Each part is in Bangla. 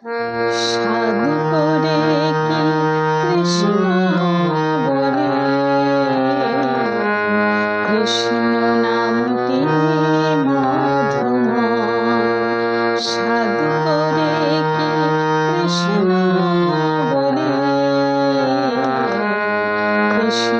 সাধ করে কি কৃষ্ণ বলে? কৃষ্ণ নামটি মধুময়। সাধ করে কি কৃষ্ণ বলে? কৃষ্ণ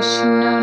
Krishna.